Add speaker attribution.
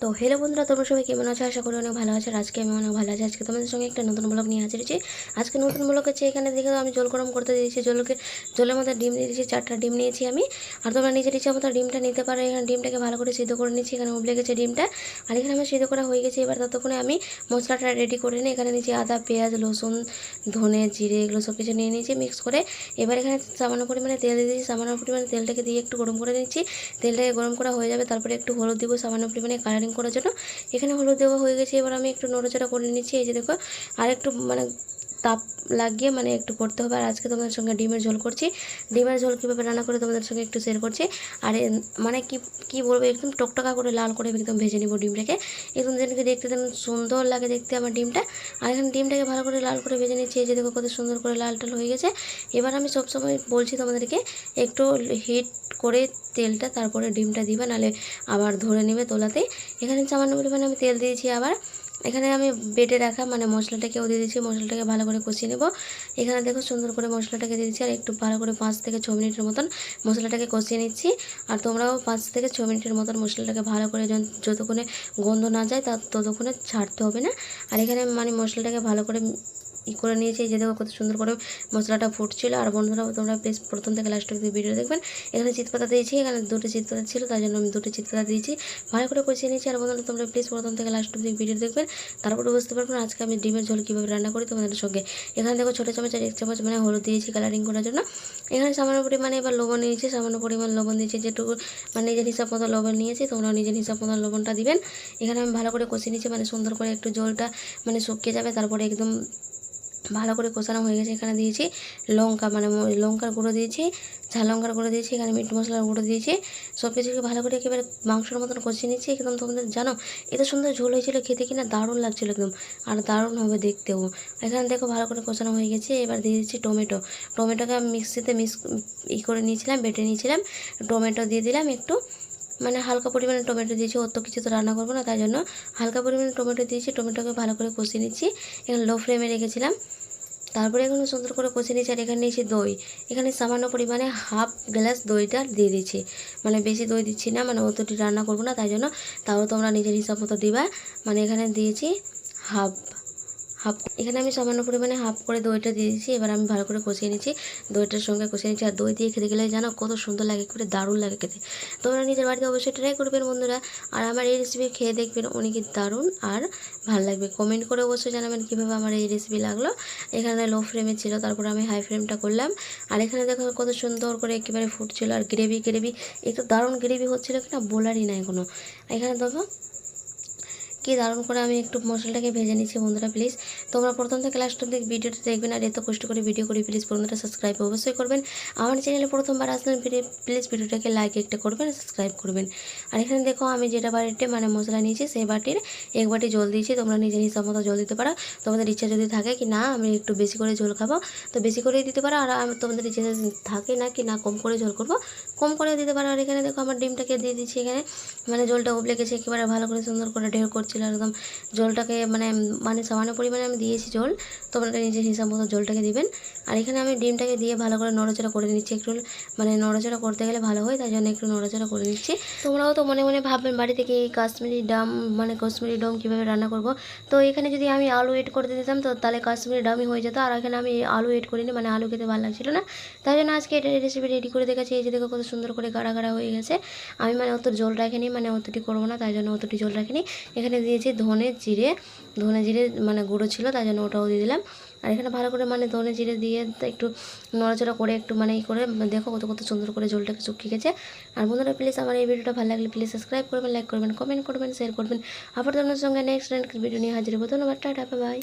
Speaker 1: তো হ্যালো বন্ধুরা, তোমরা সবাই কেমন আছো? আশা করি অনেক ভালো আছে আজকে আমি অনেক ভালো আছি। আজকে তোমাদের সঙ্গে একটা নতুন ব্লগ নিয়ে হাজির হয়েছি। আজকে নতুন ব্লগ হচ্ছে, এখানে দেখে আমি জল গরম করতে দিয়েছি, জলকে, জলের মধ্যে ডিম দিয়ে দিয়েছি, চারটা ডিম নিয়েছি আমি। আর তোমরা নিজের ইচ্ছা মতো ডিমটা নিতে পারো, এখানে ডিমটাকে ভালো করে সিদ্ধ করে নিচ্ছি এখানে উবলে গেছে ডিমটা। আর এখানে আমার সিদ্ধ করা হয়ে গেছে, এবার ততক্ষণে আমি মশলাটা রেডি করে নিই এখানে নিয়েছি আদা, পেঁয়াজ, রসুন, ধনে, জিরে, এগুলো সব কিছু নিয়ে নিয়েছি মিক্স করে। এবার এখানে সামান্য পরিমাণে তেল দিয়ে দিয়েছি, সামান্য পরিমাণে তেলটাকে দিয়ে একটু গরম করে নিচ্ছি। তেলটাকে গরম করা হয়ে যাবে, তারপরে একটু হলুদ দিব, সামান্য পরিমাণে কালারিং করার জন্য। এখানে হলুদ দেওয়া হয়ে গেছে, এবার আমি একটু নড়াচড়া করে নিচ্ছি। এই যে দেখো আর একটু মানে তাপ লাগিয়ে মানে একটু করতে হবে। আর আজকে তোমাদের সঙ্গে ডিমের ঝোল করছি। ডিমের ঝোল কীভাবে রান্না করে তোমাদের সঙ্গে একটু শেয়ার করছি। আর মানে কি কি বলব, একদম টকটকা করে লাল করে একদম ভেজে নিব ডিমটাকে। একদম যেদিনকে দেখতে তেমন সুন্দর লাগে দেখতে আমার ডিমটা। আর এখানে ডিমটাকে ভালো করে লাল করে ভেজে নিচ্ছি। এই যে দেখো কত সুন্দর করে লাল টাল হয়ে গেছে। এবার আমি সবসময় বলছি তোমাদেরকে, একটু হিট করে তেলটা তারপরে ডিমটা দিবে। নাহলে আবার ধরে নেবে তোলাতে এখানে সামান্য পরিমাণে আমি তেল দিয়েছি আবার। এখানে আমি বেটে রাখা মানে মশলাটাকেও দিয়ে দিচ্ছি, মশলাটাকে ভালো করে কষিয়ে নেব। এখানে দেখো সুন্দর করে মশলাটাকে দিয়ে দিচ্ছি, আর একটু ভালো করে পাঁচ থেকে ছ মিনিটের মতন মশলাটাকে কষিয়ে নিচ্ছি। আর তোমরাও পাঁচ থেকে ছ মিনিটের মতন মশলাটাকে ভালো করে যতক্ষণে গন্ধ না যায় তা, ততক্ষণে ছাড়তে হবে না। আর এখানে মানে মশলাটাকে ভালো করে ই করে নিয়েছি যে দেখো কত সুন্দর করে মশলাটা ফুটছিল। আর বন্ধুরা, তোমরা প্লিজ প্রথম থেকে লাস্ট অব্দি ভিডিও দেখবেন। এখানে চিৎপাতা দিয়েছি, এখানে দুটো চিৎপাতা ছিল তাই জন্য আমি দুটো চিৎপাতা দিয়েছি। ভালো করে কষিয়ে নিয়েছি। আর বন্ধুরা, তোমরা প্লিজ প্রথম থেকে লাস্ট অব্দি ভিডিও দেখবেন। তারপরে বুঝতে পারবেন আজকে আমি ডিমের ঝোল কীভাবে রান্না করি তোমাদের সঙ্গে। এখানে দেখো ছোটো চামচের এক চামচ মানে হলুদ দিয়েছি কালারিং করার জন্য। এখানে সামান্য পরিমাণে এবার লবণ নিয়েছি, সামান্য পরিমাণ লবণ দিয়েছি যেটুকু মানে নিজের হিসাব মতো লবণ নিয়েছি তোমরা নিজের হিসাব মতো লবণটা দিবেন। এখানে আমি ভালো করে কষিয়ে নিয়েছি মানে সুন্দর করে একটু জলটা মানে শুকিয়ে যাবে, তারপরে একদম ভালো করে কষানো হয়ে গেছে। এখানে দিয়েছি লঙ্কা মানে লঙ্কার গুঁড়ো দিয়েছি, ঝাল লঙ্কার গুঁড়ো দিয়েছি, এখানে মিট মশলার গুঁড়ো দিয়েছি। সব কিছুকে ভালো করে একেবারে মাংসের মতন কষিয়ে নিচ্ছি। একদম তোমাদের জানো, এত সুন্দর ঝোল হয়েছিল, খেতে কিনা দারুণ লাগছিল একদম, আর দারুণ হবে দেখতেও। এখানে দেখো ভালো করে কষানো হয়ে গেছে। এবার দিয়ে দিচ্ছি টমেটো। টমেটোকে মিক্সিতে মিক্স ই করে নিয়েছিলাম, বেটে নিয়েছিলাম। টমেটো দিয়ে দিলাম একটু মানে হালকা পরিমাণে টমেটো দিয়েছি, অত কিছু তো রান্না করব না, তাই জন্য হালকা পরিমাণে টমেটো দিয়েছি, টমেটোকে ভালো করে কষিয়ে নিচ্ছি। এখানে লো ফ্লেমে রেখেছিলাম। তারপরে এখানে সুন্দর করে কষে নিয়েছি আর এখানে নিয়েছি দই। এখানে সামান্য পরিমাণে হাফ গ্লাস দইটা দিয়ে দিচ্ছি। মানে বেশি দই দিচ্ছি না মানে অতটি রান্না করব না, তাই জন্য তাও তোমরা নিজের হিসাব মতো দিবা। মানে এখানে দিয়েছি হাফ হাফ এখানে আমি সামান্য পরিমাণে হাফ করে দইটা দিয়ে দিয়েছি, এবার আমি ভালো করে কষিয়ে নিচ্ছি। দইটার সঙ্গে কষিয়ে নিচ্ছি, আর দই দিয়ে খেতে গেলে জানো কত সুন্দর লাগে করে দারুণ লাগে খেতে। তোমরা নিজের বাড়িতে অবশ্যই ট্রাই করবেন বন্ধুরা, আর আমার এই রেসিপি খেয়ে দেখবেন অনেকই দারুণ আর ভালো লাগবে। কমেন্ট করে অবশ্যই জানাবেন কীভাবে আমার এই রেসিপি লাগল। এখানে লো ফ্লেমে ছিল, তারপর আমি হাই ফ্লেমটা করলাম। আর এখানে দেখো কত সুন্দর করে একেবারে ফুটছিল, আর গ্রেভি গ্রেভি একটু দারুণ গ্রেভি হচ্ছিল কিনা বলারই নাই কোনো। এখানে দেখো কি? দারুণ করে আমি একটু মশলাটাকে ভেজে নিচ্ছি বন্ধুরা প্লিজ তোমরা প্রথম থেকে লাস্ট অব্দি ভিডিওটা দেখবেন আর এত কষ্ট করে ভিডিও করি প্লিজ বন্ধুরা সাবস্ক্রাইব অবশ্যই করবেন। আমার চ্যানেলে প্রথমবার আসলেন প্লিজ ভিডিওটাকে লাইক একটা করবেন সাবস্ক্রাইব করবেন। আর এখানে দেখো, আমি যেটা বাড়িতে মানে মশলা নিয়েছি, সেই বাটির এক বাটি জল দিয়েছি, তোমরা নিজের হিসাব মতো জল দিতে পারো। তোমাদের ইচ্ছা যদি থাকে কি না, আমি একটু বেশি করে জল খাব। তো বেশি করেই দিতে পারো, আর তোমাদের ইচ্ছা থাকে না কি না, কম করে জল করব। কম করে দিতে পারো। আর এখানে দেখো, আমার ডিমটাকে দিয়ে দিচ্ছি এখানে। মানে জলটা উবলে গেছে, একেবারে ভালো করে সুন্দর করে ঢেউ করছিল একদম জলটাকে মানে মানে সামান্য পরিমাণে আমি দিয়েছি জল তোমরা নিজের হিসাব মতো জলটাকে দিবেন। আর এখানে আমি ডিমটাকে দিয়ে ভালো করে নড়াচড়া করে নিচ্ছি, একটু মানে নড়াচড়া করতে গেলে ভালো হয়, তাই জন্য একটু নড়াচড়া করে নিচ্ছি। তোমরাও তো মনে মনে ভাববেন, বাড়ি থেকে এই কাশ্মীরি ডাম মানে কাশ্মীরি ডম কীভাবে রান্না করব? তো এখানে যদি আমি আলু এড করে দিতাম তো তাহলে কাশ্মীরি ডামই হয়ে যেত, আর এখানে আমি আলু এড করিনি মানে আলু খেতে ভালো লাগছিল না। তাই জন্য আজকে এটা রেসিপি রেডি করে দেখাচ্ছি, এই যে দেখো কত সুন্দর করে গাড়া গাড়া হয়ে গেছে। আমি মানে অত জল রাখিনি মানে অতটি করব না, তাই জন্য অতটি জল রাখিনি। এখানে দিয়েছি ধনে জিরে ধনে জিরে মানে গুঁড়ো ছিল তাই জন্য ওটাও দিয়ে দিলাম। আর এখানে ভালো করে মানে ধনে জিরে দিয়ে একটু নড়াচড়া করে, একটু মানে ই করে, দেখো কত কত সুন্দর করে জলটাকে চুকিয়ে গেছে। আর বন্ধুরা প্লিজ আমার এই ভিডিওটা ভালো লাগলে প্লিজ সাবস্ক্রাইব করবেন লাইক করবেন কমেন্ট করবেন শেয়ার করবেন। আবার তোমার সঙ্গে নেক্সট ভিডিও নিয়ে হাজির হব। ধন্যবাদ, টাটা বাই